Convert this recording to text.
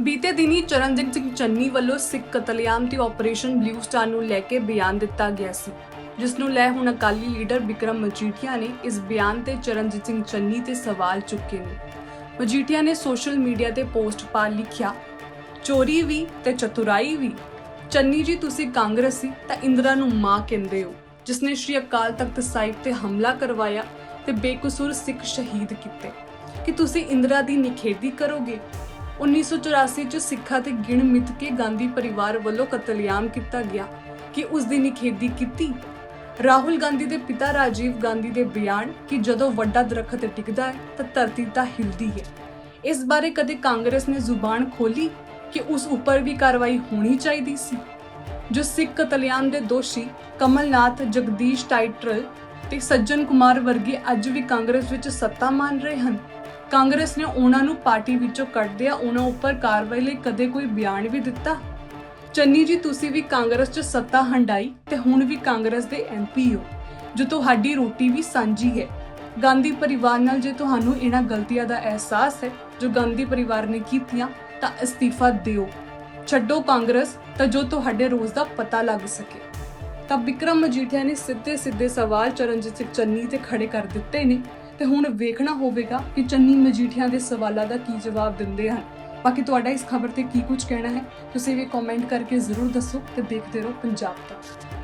ਬੀਤੇ ਦਿਨੀ ਚਰਨਜੀਤ ਸਿੰਘ ਚੰਨੀ ਵੱਲੋਂ ਸਿੱਖ ਕਤਲੇਆਮ ਤੇ ਆਪਰੇਸ਼ਨ ਬਲੂ ਸਟਾਰ ਨੂੰ ਲੈ ਕੇ ਬਿਆਨ ਦਿੱਤਾ ਗਿਆ ਸੀ, ਜਿਸ ਨੂੰ ਲੈ ਹੁਣ ਅਕਾਲੀ ਲੀਡਰ ਵਿਕਰਮ ਮਜੀਠੀਆ ਨੇ ਇਸ ਬਿਆਨ ਤੇ ਚਰਨਜੀਤ ਸਿੰਘ ਚੰਨੀ ਤੇ ਸਵਾਲ ਚੁੱਕੇ ਨੇ। ਮਜੀਠੀਆ ਨੇ ਸੋਸ਼ਲ ਮੀਡੀਆ ਤੇ ਪੋਸਟ ਪਾ ਲਿਖਿਆ, ਚੋਰੀ ਵੀ ਤੇ ਚਤੁਰਾਈ ਵੀ। ਚੰਨੀ ਜੀ, ਤੁਸੀਂ ਕਾਂਗਰਸੀ ਤਾਂ ਇੰਦਰਾ ਨੂੰ ਮਾਂ ਕਹਿੰਦੇ ਹੋ ਜਿਸ ਨੇ ਸ਼੍ਰੀ ਅਕਾਲ ਤਖਤ ਸਾਹਿਬ ਤੇ ਹਮਲਾ ਕਰਵਾਇਆ ਤੇ ਬੇਕਸੂਰ ਸਿੱਖ ਸ਼ਹੀਦ ਕੀਤੇ। ਕਿ ਤੁਸੀਂ ਇੰਦਰਾ ਦੀ ਨਿਖੇਧੀ ਕਰੋਗੇ? 1984 ਚ ਸਿੱਖਾਂ ਤੇ ਗਿਣ ਮਿੱਥ ਕੇ ਗਾਂਧੀ ਪਰਿਵਾਰ ਵੱਲੋਂ ਕਤਲੇਆਮ ਕੀਤਾ ਗਿਆ। ਕਿ ਉਸ ਦੀ ਨਿਖੇਧੀ ਕੀਤੀ? ਰਾਹੁਲ ਗਾਂਧੀ ਦੇ ਪਿਤਾ ਰਾਜੀਵ ਗਾਂਧੀ ਦੇ ਬਿਆਨ ਕਿ ਜਦੋਂ ਵੱਡਾ ਦਰਖਤ ਟਿਕਦਾ ਹੈ, ਤਾਂ ਧਰਤੀ ਤਾਂ ਹਿਲਦੀ ਹੈ। ਇਸ ਬਾਰੇ ਕਦੇ ਕਾਂਗਰਸ ਨੇ ਜ਼ੁਬਾਨ ਖੋਲੀ ਕਿ ਉਸ ਉੱਪਰ ਵੀ ਕਾਰਵਾਈ ਹੋਣੀ ਚਾਹੀਦੀ ਸੀ? ਜੋ ਸਿੱਖ ਕਤਲੇਆਮ ਦੇ ਦੋਸ਼ੀ ਕਮਲਨਾਥ, ਜਗਦੀਸ਼ ਟਾਈਟਰਲ ਤੇ ਸੱਜਣ ਕੁਮਾਰ ਵਰਗੇ ਅੱਜ ਵੀ ਕਾਂਗਰਸ ਵਿੱਚ ਸੱਤਾ ਮਾਣ ਰਹੇ ਹਨ। ਕਾਂਗਰਸ ਨੇ ਉਹਨਾਂ ਨੂੰ ਪਾਰਟੀ ਵਿੱਚੋਂ ਕੱਢ ਦਿਆ ਉਹਨਾਂ ਉੱਪਰ ਕਾਰਵਾਈ ਲਈ ਕਦੇ ਕੋਈ ਬਿਆਨ ਵੀ ਦਿੱਤਾ? ਚੰਨੀ ਜੀ, ਤੁਸੀਂ ਵੀ ਕਾਂਗਰਸ 'ਚ ਸੱਤਾ ਹੰਡਾਈ ਤੇ ਹੁਣ ਵੀ ਕਾਂਗਰਸ ਦੇ ਐਮਪੀ ਹੋ। ਜੋ ਤੁਹਾਡੀ ਰੋਟੀ ਵੀ ਸਾਂਝੀ ਹੈ। ਗਾਂਧੀ ਪਰਿਵਾਰ ਨਾਲ ਜੇ ਤੁਹਾਨੂੰ ਇਹਨਾਂ ਗਲਤੀਆਂ ਦਾ ਅਹਿਸਾਸ ਹੈ, ਜੋ ਗਾਂਧੀ ਪਰਿਵਾਰ ਨੇ ਕੀਤੀਆਂ, ਤਾਂ ਅਸਤੀਫਾ ਦਿਓ। ਛੱਡੋ ਕਾਂਗਰਸ, ਤਾਂ ਜੋ ਤੁਹਾਡੇ ਰੋਜ਼ ਦਾ ਪਤਾ ਲੱਗ ਸਕੇ। ਤਾਂ ਵਿਕਰਮ ਮਜੀਠੀਆ ਨੇ ਸਿੱਧੇ ਸਿੱਧੇ ਸਵਾਲ ਚਰਨਜੀਤ ਸਿੰਘ ਚੰਨੀ ਤੇ ਖੜੇ ਕਰ ਦਿੱਤੇ ਨੇ। ਤੇ ਹੁਣ ਵੇਖਣਾ ਹੋਵੇਗਾ ਕਿ ਚੰਨੀ ਮਜੀਠੀਆਂ ਦੇ ਸਵਾਲਾਂ ਦਾ ਕੀ ਜਵਾਬ ਦਿੰਦੇ ਹਨ। ਬਾਕੀ ਤੁਹਾਡਾ ਇਸ ਖਬਰ ਤੇ ਕੀ ਕੁਝ ਕਹਿਣਾ ਹੈ, ਤੁਸੀਂ ਵੀ ਕਮੈਂਟ ਕਰਕੇ ਜ਼ਰੂਰ ਦੱਸੋ ਤੇ ਦੇਖਦੇ ਰਹੋ ਪੰਜਾਬ ਤੱਕ।